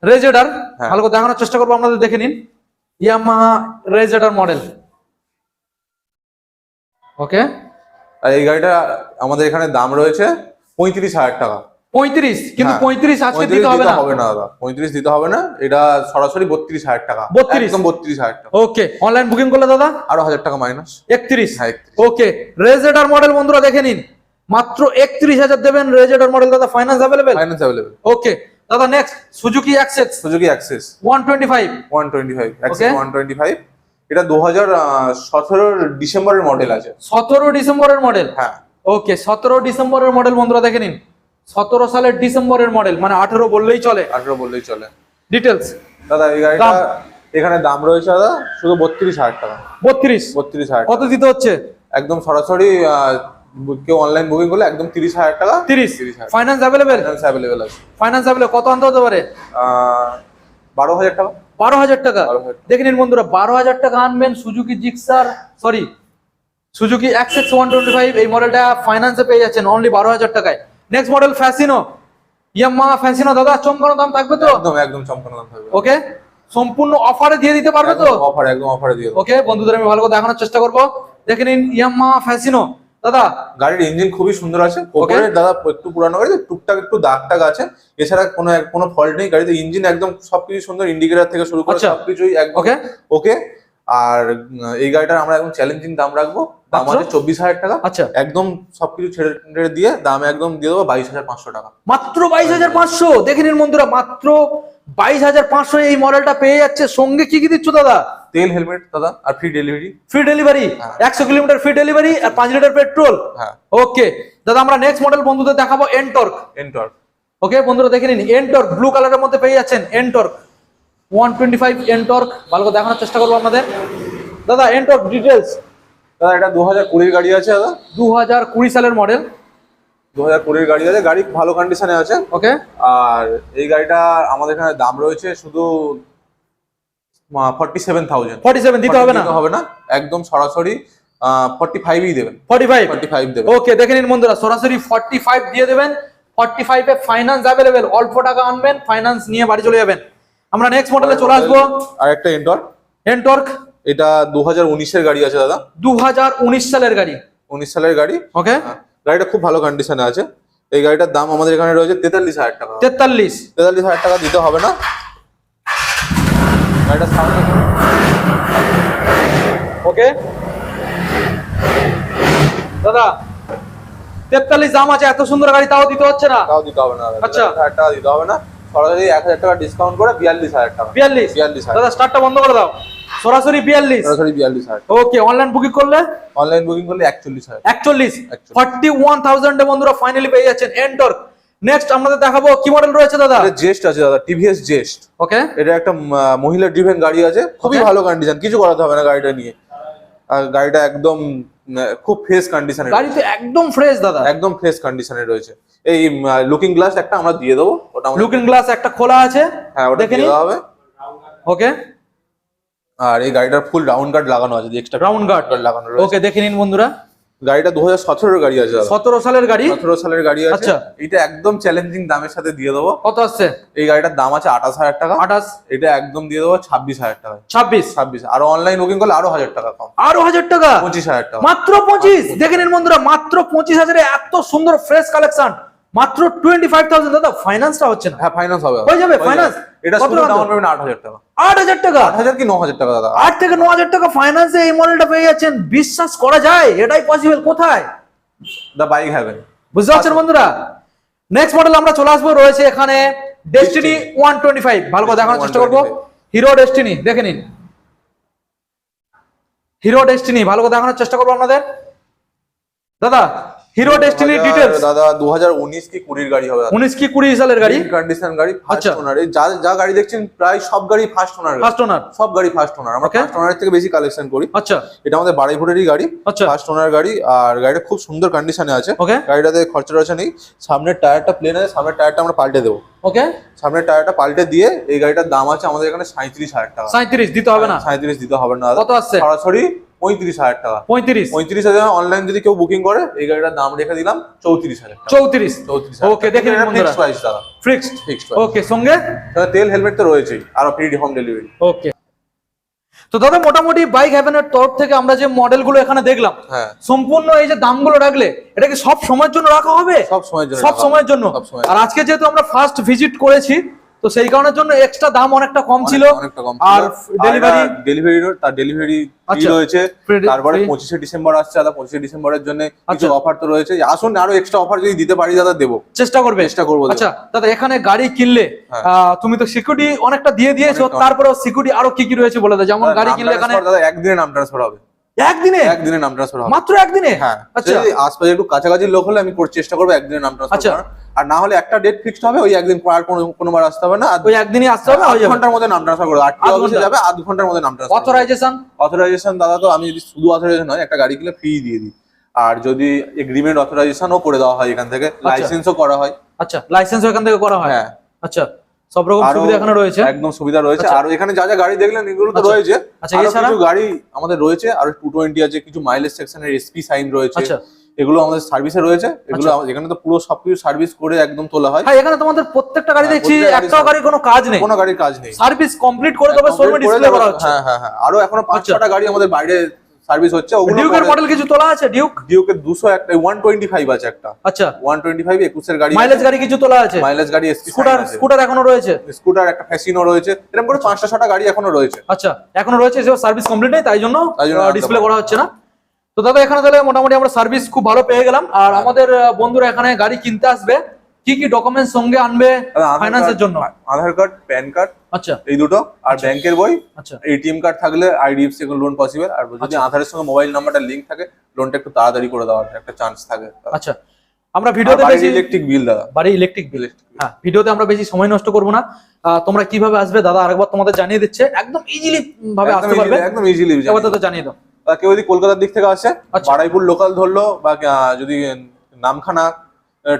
রেজেডার হ্যাঁ। ভালো করে দেখানোর চেষ্টা করব আপনাদের দেখে নিন। ইয়ামাহা রেজেডার মডেল ওকে আর এই গাড়িটা আমাদের এখানে দাম রয়েছে পঁয়ত্রিশ হাজার টাকা। পঁয়ত্রিশ কিন্তু হ্যাঁ। পঁয়ত্রিশ আজকে দিতে হবে না। হবে না দাদা। পঁয়ত্রিশ দিতে হবে না এটা সরাসরি বত্রিশ হাজার টাকা। 32 একদম বত্রিশ হাজার টাকা। ওকে অনলাইন বুকিং করলে দাদা? আরও হাজার টাকা মাইনাস একত্রিশ। হ্যাঁ, 31 ওকে রেজেডার মডেল বন্ধুরা দেখে নিন। মাত্র একত্রিশ হাজার দেবেন মডেল দাদা finance available finance available okay দাদা next Suzuki Access Suzuki Access one twenty five one twenty five Access. One twenty five এটা দু হাজার সতেরোর ডিসেম্বরের মডেল আছে। সতেরো ডিসেম্বরের মডেল হ্যাঁ। ওকে সতেরো ডিসেম্বরের মডেল বন্ধুরা দেখে নিন। সতেরো সালের ডিসেম্বরের মডেল মানে আঠেরো বললেই চলে। আঠেরো বললেই চলে। ডিটেলস দাদা এই গাড়িটা এখানে দাম রয়েছে দাদা শুধু বত্রিশ হাজার টাকা। বত্রিশ? বত্রিশ হাজার কত দিতে হচ্ছে? একদম সরাসরি কেউ অনলাইন বুকিং করলে একদম তিরিশ হাজার টাকা। তিরিশ? ফাইন্যান্স অ্যাভেলেবেল ফাইন্যান্স অ্যাভেলেবেল আছে। ফাইন্যান্স অ্যাভেলেবল কত আনতে হতে পারে? বারো হাজার টাকা। বারো হাজার টাকা? 12,000 টাকা। দেখে নিন বন্ধুরা বারো হাজার টাকা আনবেন Suzuki Gixxer sorry Suzuki XX one twenty five এই মডেলটা ফাইন্যান্সে পেয়ে যাচ্ছেন অনলি বারো হাজার টাকায়। Next model Fascino Yamaha Fascino দাদা চমকানো দাম থাকবে তো? একদম একদম চমকানো দাম থাকবে। ওকে সম্পূর্ণ অফারে দিয়ে দিতে পারবে তো? অফার একদম অফারে দিয়ে ওকে বন্ধুদের আমি ভালো করে দেখানোর চেষ্টা করব। দেখে নিন ইয়াম্মা ফ্যাসিনো দাদা? গাড়ির ইঞ্জিন খুবই সুন্দর আছে। ওপরে দাদা একটু পুরানো গাড়ি টুকটাক একটু দাগ টাগ আছে। এছাড়া কোনো কোনো ফল্ট নেই। গাড়িতে ইঞ্জিন একদম সবকিছু সুন্দর ইন্ডিকেটর থেকে শুরু করে আচ্ছা। সবকিছুই একদম ওকে ওকে আর এই গাড়িটার আমরা একদম চ্যালেঞ্জিং দাম রাখব। দাম? আছে চব্বিশ হাজার টাকা। আচ্ছা। একদম সবকিছু ছেড়ে টেড়ে দিয়ে দাম একদম দিয়ে দেবো বাইশ হাজার পাঁচশো টাকা। মাত্র বাইশ হাজার পাঁচশো? দেখে নিন বন্ধুরা মাত্র বাইশ হাজার পাঁচশো এই মডেলটা পেয়ে যাচ্ছে। সঙ্গে কি কি দিচ্ছ দাদা? তেল হেলমেট দাদা আর ফ্রি ডেলিভারি ফ্রি ডেলিভারি। একশো কিলোমিটার ফ্রি ডেলিভারি আর পাঁচ লিটার পেট্রোল হ্যাঁ। ওকে দাদা আমরা নেক্সট মডেল বন্ধুদের দেখাবো এনটর্ক এন্টার ওকে বন্ধুরা দেখে নিন এনটর্ক ব্লু কালারের মধ্যে পেয়ে যাচ্ছেন NTorq one twenty five NTorq ভালো করে দেখানোর চেষ্টা করব আপনাদের। দাদা এনটর্ক ডিটেলস দাদা এটা দু হাজার কুড়ির গাড়ি আছে দাদা। দু হাজার কুড়ি সালের মডেল দু হাজার কুড়ির গাড়ি আছে। গাড়ি ভালো কন্ডিশনে আছে। ওকে আর এই গাড়িটা আমাদের এখানে দাম রয়েছে শুধু forty seven thousand forty seven দিতে হবে না? হবে না। একদম সরাসরি ফর্টি ফাইভই দেবেন। ফর্টি ফাইভ ফর্টি ফাইভ দেবেন। ওকে দেখে নিন বন্ধুরা সরাসরি ফর্টি ফাইভ দিয়ে দেবেন। ফর্টি ফাইভে ফাইন্যান্স অ্যাভেলেবেল অল্প টাকা আনবেন ফাইন্যান্স নিয়ে বাড়ি চলে যাবেন। আমরা নেক্সট মডেলে চলে আসব। আর একটা এন্টর এনটর্ক এটা দু হাজার উনিশের গাড়ি আছে দাদা। দু হাজার উনিশ সালের গাড়ি। উনিশ সালের গাড়ি। ওকে হ্যাঁ, গাড়িটা খুব ভালো কন্ডিশনে আছে। এই গাড়িটার দাম আমাদের এখানে রয়েছে তেতাল্লিশ হাজার টাকা। তেতাল্লিশ। তেতাল্লিশ হাজার টাকা দিতে হবে না। গাড়িটা সামনে ওকে দাদা তেতাল্লিশ দাম আছে এত সুন্দর গাড়ি তাও দিতে হচ্ছে না? তাও দিতে হবে না আচ্ছা। হাজার টাকা দিতে হবে না। সরাসরি এক হাজার টাকা ডিসকাউন্ট করে বিয়াল্লিশ হাজার টাকা। বিয়াল্লিশ? বিয়াল্লিশ দাদা স্টার্টটা বন্ধ করে দাও। সরাসরি বিয়াল্লিশ? সরাসরি বিয়াল্লিশ হাজার। ওকে অনলাইন বুকিং করলে? অনলাইন বুকিং করলে একচল্লিশ হাজার। একচল্লিশ? 41 ফর্টি ওয়ান থাউজেন্ডে বন্ধুরা ফাইনালি পেয়ে যাচ্ছেন এনটর্ক নেক্সট আমাদের দেখাবো কি মডেল রয়েছে দাদা? জেস্ট আছে দাদা টিভিএস জেস্ট ওকে এটা একটা মহিলা ড্রিভেন গাড়ি আছে। খুবই ভালো কন্ডিশন কিছু করাতে হবে না গাড়িটা নিয়ে। আর গাড়িটা একদম খুব ফ্রেশ কন্ডিশনে গাড়ি তো একদম ফ্রেশ দাদা। একদম ফ্রেশ কন্ডিশনে রয়েছে। এই লুকিং গ্লাস একটা আমরা দিয়ে দেবো। ওটা লুকিং গ্লাস একটা খোলা আছে? হ্যাঁ ওটা দেখে দেওয়া হবে। ওকে। আর এই গাড়িটার ফুল রাউন্ড গার্ড লাগানো আছে এক্সট্রা রাউন্ড গার্ড লাগানো রয়েছে। ওকে দেখে নিন বন্ধুরা। গাড়িটা দু হাজার সতেরোর গাড়ি আছে সতেরো সালের গাড়ি? সতেরো সালের গাড়ি আছে। আচ্ছা। এটা একদম চ্যালেঞ্জিং দামের সাথে দিয়ে দেবো। কত আসছে? এই গাড়িটার দাম আছে আঠাশ হাজার টাকা। আঠাশ। এটা একদম দিয়ে দেবো ছাব্বিশ হাজার টাকা। ছাব্বিশ। ছাব্বিশ। আর অনলাইন বুকিং করলে আরও হাজার টাকা কম। আরও হাজার টাকা? পঁচিশ হাজার টাকা। মাত্র পঁচিশ? দেখে নিন বন্ধুরা মাত্র পঁচিশ হাজারে এত সুন্দর ফ্রেশ কালেকশন মাত্র টোয়েন্টি ফাইভ থাউজেন্ড দাদা ফাইন্যান্সটা হচ্ছে না। হ্যাঁ ফাইন্যান্স হবে। হয়ে যাবে, finance? এটা কত ডাউন পেমেন্ট আট হাজার টাকা। আট হাজার টাকা? আট হাজার কি ন হাজার টাকা দাদা? আট থেকে ন হাজার টাকা ফাইন্যান্সে এই মডেলটা পেয়ে যাচ্ছেন। বিশ্বাস করা যায় এটাই পসিবল কোথায়? দ্য বাইক হ্যাভেন বুঝতে পারছেন বন্ধুরা? নেক্সট মডেল আমরা চলে আসব। রয়েছে এখানে ডেস্টিনি ওয়ান টোয়েন্টি ফাইভ ভালো করে দেখানোর চেষ্টা করব। হিরো ডেস্টিনি দেখে নিন। হিরো ডেস্টিনি ভালো করে দেখানোর চেষ্টা করব আপনাদের। দাদা হিরো ডেস্টিনি ডিটেলস দাদা দু হাজার উনিশ কি কুড়ির গাড়ি হবে উনিশ কি কুড়ি সালের গাড়ি? কন্ডিশন গাড়ি ফার্স্ট আচ্ছা। ওনার এই যা যা গাড়ি দেখছেন প্রায় সব গাড়ি ফার্স্ট ওনার ফার্স্ট ওনার সব গাড়ি ফার্স্ট ওনার আমরা. ফার্স্ট ওনারের থেকে বেশি কালেকশন করি। আচ্ছা। এটা আমাদের বাড়াইপুরেরই গাড়ি। আচ্ছা। ফার্স্ট ওনার গাড়ি আর গাড়িটা খুব সুন্দর কন্ডিশনে আছে। ওকে গাড়িটাতে খরচা টরচা নেই। সামনের টায়ারটা প্লেন আছে সামনের টায়ারটা আমরা পাল্টে দেবো। ওকে সামনের টায়ারটা পাল্টে দিয়ে এই গাড়িটার দাম আছে আমাদের এখানে সাঁত্রিশ হাজার টাকা। সাঁত্রিশ দিতে হবে না। সাঁত্রিশ দিতে হবে না দাদা। কত আসছে? সরাসরি পঁয়ত্রিশ হাজার টাকা। পঁয়ত্রিশ? পঁয়ত্রিশ হাজার অনলাইন যদি কেউ বুকিং করে এই গাড়িটার দাম রেখে দিলাম চৌত্রিশ হাজার চৌত্রিশ? চৌত্রিশ ওকে দেখে নিন প্রাইস দাদা। ফিক্সড ফিক্সড ওকে সঙ্গে? তেল হেলমেট তো রয়েছেই আর ফ্রি হোম ডেলিভারি ওকে তো দাদা মোটামুটি বাইক হ্যাভেনের তরফ থেকে আমরা যে মডেলগুলো এখানে দেখলাম হ্যাঁ। সম্পূর্ণ এই যে দামগুলো রাখলে এটা কি সব সময়ের জন্য রাখা হবে? সব সময়ের জন্য সব সময়ের জন্য? সব সময় আর আজকে যেহেতু আমরা ফার্স্ট ভিজিট করেছি তো সেই কারণের জন্য এক্সট্রা দাম অনেকটা কম ছিল। আর ডেলিভারি ডেলিভারি তার ডেলিভারি আচ্ছা, রয়েছে। তারপরে পঁচিশে ডিসেম্বর আসছে দাদা। পঁচিশে ডিসেম্বরের জন্য কিছু আচ্ছা। অফার তো রয়েছে। আসুন আরও এক্সট্রা অফার যদি দিতে পারি দাদা দেবো। চেষ্টা করবে। চেষ্টা করব আচ্ছা দাদা এখানে গাড়ি কিনলে হ্যাঁ। আহ, তুমি তো সিকিউরিটি অনেকটা দিয়ে দিয়েছ তারপরেও সিকিউরিটি আরও কি কি রয়েছে বলে দাও? যেমন গাড়ি কিনলে এখানে দাদা একদিনে নাম ট্রান্সফার হবে। একদিনে? একদিনে নাম ট্রান্সফার হবে। মাত্র একদিনে? হ্যাঁ। আচ্ছা। আশপাশে একটু কাছাকাছি লোক হলে আমি চেষ্টা করব একদিনে নাম ট্রান্সফার আচ্ছা। আর না হলে একটা ডেট ফিক্সড হবে ওই একদিন পর আর কোনো কোনোবার আসতে হবে না। ওই একদিনই আসতে হবে আধ ঘণ্টার মধ্যে নাম ট্রান্সফার করবে। আটটি আধ অফিসে যাবে আধ ঘণ্টার মধ্যে নাম ট্রান্সফার অথরাইজেশন অথরাইজেশন দাদা তো আমি যদি শুধু অথরাইজেশন নয় একটা গাড়ি কিনলে ফ্রি দিয়ে দিই। আর যদি এগ্রিমেন্ট অথরাইজেশনও করে দেওয়া হয় এখান থেকে লাইসেন্সও করা হয়। আচ্ছা লাইসেন্স এখান থেকে করা হয়? হ্যাঁ। আচ্ছা। সব রকম সুবিধা এখানে রয়েছে। একদম সুবিধা রয়েছে। আচ্ছা। আর এখানে যা যা গাড়ি দেখলেন এগুলো তো আচ্ছা। রয়েছে। আচ্ছা, এছাড়া? কিছু গাড়ি আমাদের রয়েছে। আর টু টোয়েন্টি আছে কিছু মাইলেজ সেকশনের এসপি সাইন রয়েছে। আচ্ছা। এগুলো আমাদের সার্ভিসে রয়েছে। এগুলো এখানে তো পুরো সবকিছু সার্ভিস করে একদম তোলা হয়। হ্যাঁ এখানে তোমাদের প্রত্যেকটা গাড়ি হ্যাঁ, দেখছি একটাও গাড়ির কোনো কাজ নেই। কোনো গাড়ির কাজ নেই। সার্ভিস কমপ্লিট করে তবে শোরুমে ডিসপ্লে করা হচ্ছে। হ্যাঁ হ্যাঁ হ্যাঁ। আরও এখনও পাঁচ আচ্ছা। ছটা গাড়ি আমাদের বাইরে সার্ভিস হচ্ছে ওগুলো ডিউকের মডেল কিছু তোলা আছে? ডিউক ডিউকের দুশো একটা ওয়ান টোয়েন্টি ফাইভ আছে একটা। আচ্ছা। ওয়ান টোয়েন্টি ফাইভ একুশের গাড়ি মাইলেজ গাড়ি কিছু তোলা আছে? মাইলেজ গাড়ি স্কুটার স্কুটার এখনও রয়েছে? স্কুটার একটা ফ্যাসিনো রয়েছে। এরকম করে পাঁচটা ছটা গাড়ি এখনও রয়েছে। আচ্ছা এখনও রয়েছে সেসব সার্ভিস কমপ্লিট নেই তাই জন্য তাই জন্য ডিসপ্লে করা হচ্ছে না। তো দাদা এখানে তাহলে মোটামুটি আমরা সার্ভিস খুব ভালো পেয়ে গেলাম। আর আমাদের বন্ধুরা এখানে গাড়ি কিনতে আসবে। কি কি ডকুমেন্টস সঙ্গে আনবে ফাইন্যান্সের জন্য? আধার কার্ড প্যান কার্ড আচ্ছা। এই দুটো আর ব্যাংকের বই আচ্ছা। এটিএম কার্ড থাকলে আইডিএফসি লোন পসিবল আর যদি আচ্ছা। আধারের সঙ্গে মোবাইল নাম্বারটা লিংক থাকে লোনটা একটু তাড়াতাড়ি করে দেওয়ার একটা চান্স থাকে। আচ্ছা। আমরা ভিডিওতে বেশি ইলেকট্রিক বিল দাদা। বাড়ি ইলেকট্রিক বিল। হ্যাঁ ভিডিওতে আমরা বেশি সময় নষ্ট করব না। তোমরা কীভাবে আসবে? দাদা আরেকবার তোমাদের জানিয়ে দিচ্ছে। একদম ইজিলি ভাবে আসতে পারবে। একদম ইজিলি এবার দাদা জানিয়ে দাও। কেউ যদি কলকাতার দিক থেকে আসে আচ্ছা। বাড়াইপুর লোকাল ধরলো বা যদি নামখানা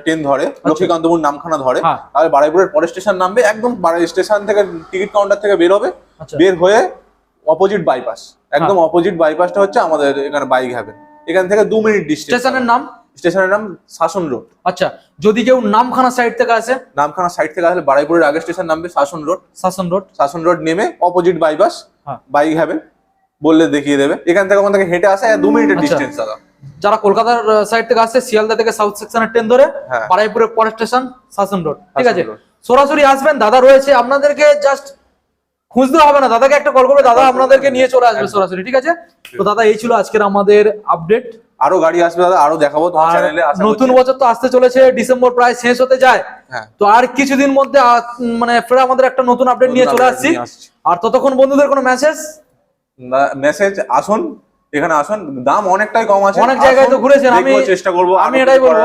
ট্রেন ধরে লক্ষ্মীকান্তপুর নামখানা ধরে। হ্যাঁ। তাহলে বাড়াইপুরের পরের স্টেশন নামবে একদম বাড়াই স্টেশন থেকে টিকিট কাউন্টার থেকে বের হবে আচ্ছা। বের হয়ে অপোজিট বাইপাস একদম অপোজিট বাইপাসটা হচ্ছে আমাদের এখানে বাইক হ্যাভেন এখান থেকে দু মিনিট ডিস্টেন্স স্টেশনের নাম? স্টেশনের নাম শাসন রোড আচ্ছা যদি কেউ নামখানা সাইড থেকে আসে? নামখানা সাইড থেকে আসলে বারাইপুরের আগে স্টেশন নামবে শাসন road Shasan road Shasan road নেমে অপোজিট বাইপাস হ্যাঁ। বাইক হ্যাভেন বললে দেখিয়ে দেবে। এখান থেকে ওখান থেকে হেঁটে আসে দু মিনিটের আচ্ছা। ডিস্টেন্স দাদা। যারা কলকাতার সাইড থেকে আসছে শিয়ালদা থেকে সাউথ সেকশনের ট্রেন ধরে হ্যাঁ। বারাইপুরের পরের স্টেশন শাসন রোড ঠিক আছে? সরাসরি আসবেন দাদা রয়েছে আপনাদেরকে জাস্ট খুঁজতে হবে না দাদাকে একটা কল করবে দাদা আপনাদেরকে নিয়ে চলে আসবে সরাসরি ঠিক আছে? তো দাদা এই ছিল আজকের আমাদের আপডেট আরও গাড়ি আসবে দাদা আরও দেখাবো নতুন বছর তো আসতে চলেছে ডিসেম্বর প্রায় শেষ হতে যায়। হ্যাঁ। তো আর কিছুদিন মধ্যে মানে ফের আমাদের একটা নতুন আপডেট নিয়ে চলে আসছি। আসছি। আর ততক্ষণ বন্ধুদের কোনো মেসেজ মেসেজ আসুন এখানে আসুন দাম অনেকটাই কম আছে। অনেক জায়গায় তো ঘুরেছেন, আমি- চেষ্টা করব আমি এটাই বলব।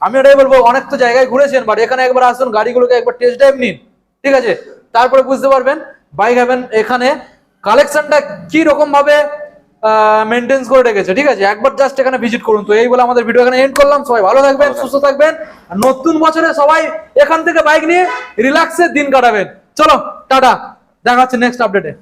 আমি এটাই বলব অনেক তো জায়গায় ঘুরেছেন বাট এখানে একবার আসুন গাড়িগুলোকে একবার টেস্ট ড্রাইভ নিন ঠিক আছে? তারপরে বুঝতে পারবেন বাইক হ্যাভেন এখানে কালেকশনটা কি রকম ভাবে মেনটেন্স করে রেখেছে ঠিক আছে? একবার জাস্ট এখানে ভিজিট করুন তো এই বলে আমাদের ভিডিও এখানে এন্ড করলাম সবাই ভালো থাকবেন সুস্থ থাকবেন। আর নতুন বছরে সবাই এখান থেকে বাইক নিয়ে রিল্যাক্সে দিন কাটাবেন। চলো টাটা দেখা হচ্ছে নেক্সট আপডেটে